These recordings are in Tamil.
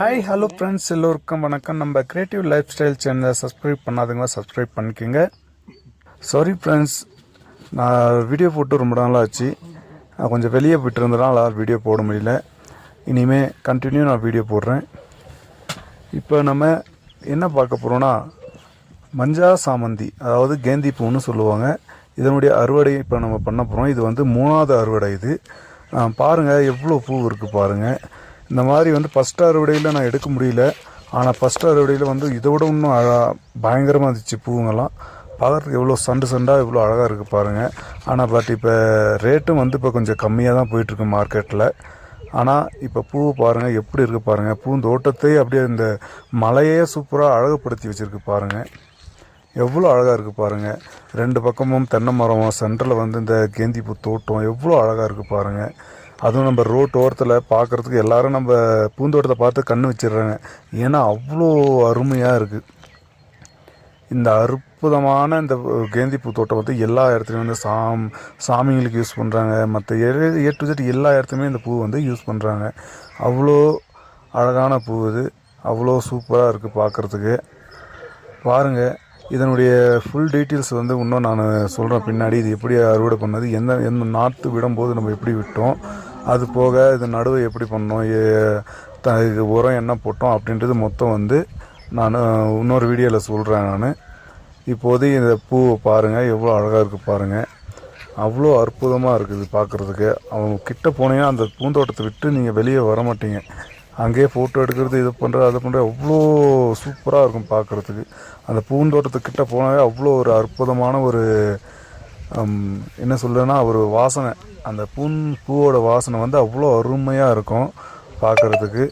ஹாய் ஹலோ ஃப்ரெண்ட்ஸ் எல்லோருக்கும் வணக்கம். நம்ம கிரியேட்டிவ் லைஃப் ஸ்டைல் சேனலை சப்ஸ்கிரைப் பண்ணாதவங்க சப்ஸ்கிரைப் பண்ணிக்கோங்க. சாரி ஃப்ரெண்ட்ஸ் நான் வீடியோ போட்டு ரொம்ப நாளாக ஆச்சு நான் கொஞ்சம் வெளியே போயிட்டு இருந்ததுனால வீடியோ போட முடியல. இனிமேல் கண்டினியூ நான் வீடியோ போடுறேன். இப்போ நம்ம என்ன பார்க்க போகிறோன்னா மஞ்சா சாமந்தி அதாவது கேந்தி பூன்னு சொல்லுவாங்க. இதனுடைய அறுவடை இப்போ நம்ம பண்ண போகிறோம் இது வந்து மூணாவது அறுவடை இது. பாருங்கள் எவ்வளோ பூ இருக்குது பாருங்கள் இந்த மாதிரி வந்து ஃபஸ்ட் அறுவடையில் நான் எடுக்க முடியல. ஆனால் ஃபஸ்ட் அறுவடையில் வந்து இதை விட இன்னும் அழகா பயங்கரமாக இருந்துச்சு பூங்கெல்லாம் பார்க்குறதுக்கு எவ்வளோ சண்டு சண்டாக இவ்வளோ அழகாக இருக்குது பாருங்கள் ஆனால் பட் இப்போ ரேட்டும் வந்து இப்போ கொஞ்சம் கம்மியாக தான் போயிட்டுருக்கு மார்க்கெட்டில் ஆனால் இப்போ பூ பாருங்கள் எப்படி இருக்குது பாருங்கள் பூந்தோட்டத்தை அப்படியே இந்த மலையே சூப்பராக அழகுப்படுத்தி வச்சுருக்கு பாருங்கள் எவ்வளோ அழகாக இருக்குது பாருங்கள் ரெண்டு பக்கமும் தென்னை மரம் சென்டரில் வந்து இந்த கேந்தி பூ தோட்டம் எவ்வளோ அழகாக இருக்குது பாருங்கள் அதுவும் நம்ம ரோட் ஓரத்தில் பார்க்குறதுக்கு எல்லாரும் நம்ம பூந்தோட்டத்தை பார்த்து கண் வச்சிடுறாங்க. ஏன்னா அவ்வளோ அருமையாக இருக்குது இந்த அற்புதமான இந்த கேந்தி பூ தோட்டம் வந்து எல்லா இடத்துலையும் வந்து சாம் சாமிங்களுக்கு யூஸ் பண்ணுறாங்க மற்ற ஏ டு ஜெட் எல்லா இடத்துலையுமே இந்த பூ வந்து யூஸ் பண்ணுறாங்க அவ்வளோ அழகான பூ இது. அவ்வளோ சூப்பராக இருக்குது பார்க்குறதுக்கு பாருங்கள் இதனுடைய ஃபுல் டீட்டெயில்ஸ் வந்து இன்னும் நான் சொல்கிறேன் பின்னாடி. இது எப்படி அறுவடை பண்ணது? எந்த எந்த நாற்று விடும்போது நம்ம எப்படி விட்டோம்? அது போக இது நடுவை எப்படி பண்ணோம் த- இது உரம் என்ன போட்டோம்? அப்படின்றது மொத்தம் வந்து நான் இன்னொரு வீடியோவில் சொல்கிறேன் நான். இப்போதைக்கு இந்த பூவை பாருங்கள் எவ்வளோ அழகாக இருக்குது பாருங்கள் அவ்வளோ அற்புதமாக இருக்குது பார்க்குறதுக்கு அவங்க கிட்ட போனீங்கன்னா அந்த பூந்தோட்டத்தை விட்டு நீங்கள் வெளியே வர மாட்டீங்க. அங்கேயே ஃபோட்டோ எடுக்கிறது இது பண்ணுறது அது பண்ணுறது அவ்வளோ சூப்பராக இருக்கும் பார்க்குறதுக்கு அந்த பூந்தோட்டத்துக்கிட்ட போனாவே அவ்வளோ ஒரு அற்புதமான ஒரு என்ன சொல்லுன்னா ஒரு வாசனை. அந்த பூன் பூவோட வாசனை வந்து அவ்வளோ அருமையாக இருக்கும் பார்க்குறதுக்கு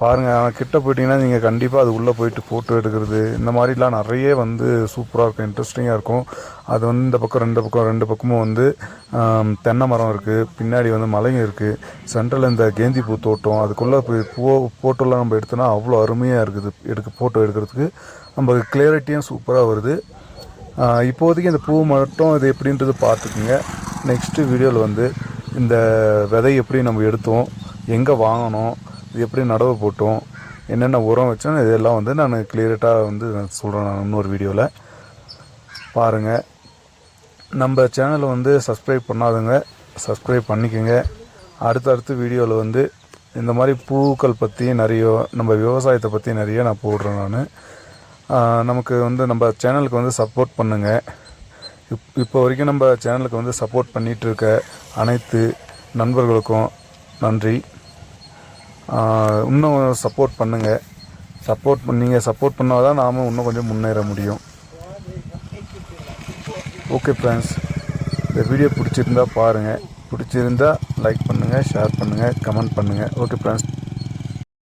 பாருங்கள் கிட்ட போயிட்டீங்கன்னா நீங்கள் கண்டிப்பாக அது உள்ளே போயிட்டு ஃபோட்டோ எடுக்கிறது. இந்த மாதிரிலாம் நிறைய வந்து சூப்பராக இருக்கும் இன்ட்ரெஸ்டிங்காக இருக்கும். அது வந்து இந்த பக்கம் ரெண்டு பக்கம் ரெண்டு பக்கமும் வந்து தென்னை மரம் இருக்குது பின்னாடி வந்து மலையும் இருக்குது சென்ட்ரலில் இந்த கேந்தி பூ தோட்டம் அதுக்குள்ளே போய் பூ ஃபோட்டோலாம் நம்ம எடுத்தோன்னா அவ்வளோ அருமையாக இருக்குது. எடுக்க ஃபோட்டோ எடுக்கிறதுக்கு. நம்ம கிளியரிட்டியும் சூப்பராக வருது. இப்போதைக்கு இந்த பூ மட்டும் இது எப்படின்றது பார்த்துக்குங்க. நெக்ஸ்ட்டு வீடியோவில் வந்து இந்த விதை எப்படி நம்ம எடுத்தோம் எங்கே வாங்கினோம் இது எப்படி நடவு போட்டோம் என்னென்ன உரம் வச்சோம் இதெல்லாம் வந்து நான் கிளியர்ட்டாக வந்து சொல்கிறேன் நான் இன்னொரு வீடியோவில் பாருங்கள் நம்ம சேனலை வந்து சப்ஸ்கிரைப் பண்ணாதுங்க சப்ஸ்கிரைப் பண்ணிக்கோங்க. அடுத்தடுத்து வீடியோவில் வந்து இந்த மாதிரி பூக்கள் பற்றி நிறைய நம்ம விவசாயத்தை பற்றி நிறைய நான் போடுறேன் நான். நமக்கு வந்து நம்ம சேனலுக்கு வந்து சப்போர்ட் பண்ணுங்கள் இப் இப்போ வரைக்கும் நம்ம சேனலுக்கு வந்து சப்போர்ட் பண்ணிகிட்டு இருக்க அனைத்து நண்பர்களுக்கும் நன்றி. இன்னும் சப்போர்ட் பண்ணுங்கள் சப்போர்ட் நீங்கள் சப்போர்ட் பண்ணால் தான் நாம் இன்னும் கொஞ்சம் முன்னேற முடியும். ஓகே ஃப்ரெண்ட்ஸ் இந்த வீடியோ பிடிச்சிருந்தா பாருங்கள் பிடிச்சிருந்தா லைக் பண்ணுங்கள் ஷேர் பண்ணுங்கள் கமெண்ட் பண்ணுங்கள் ஓகே ஃப்ரெண்ட்ஸ்